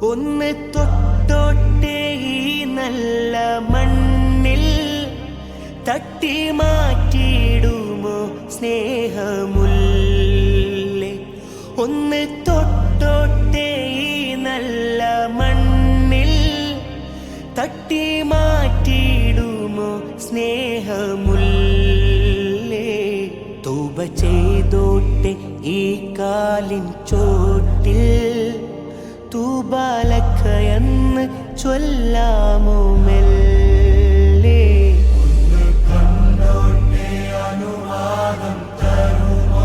ഒന്ന് തൊട്ടോട്ടെ ഈ നല്ല മണ്ണിൽ തട്ടി മാറ്റിയിടുമോ സ്നേഹമുല്ലേ? ഒന്ന് തൊട്ടോട്ടെ ഈ നല്ല മണ്ണിൽ തട്ടി മാറ്റിയിടുമോ സ്നേഹമുല്ലേ? തൂപ ചെയ്തോട്ടെ ഈ കാലിൻ ചോട്ടിൽ കാലക്കയെന്ന് ചൊല്ലാമോ മെല്ലേ? അനുവാദം തരുമോ?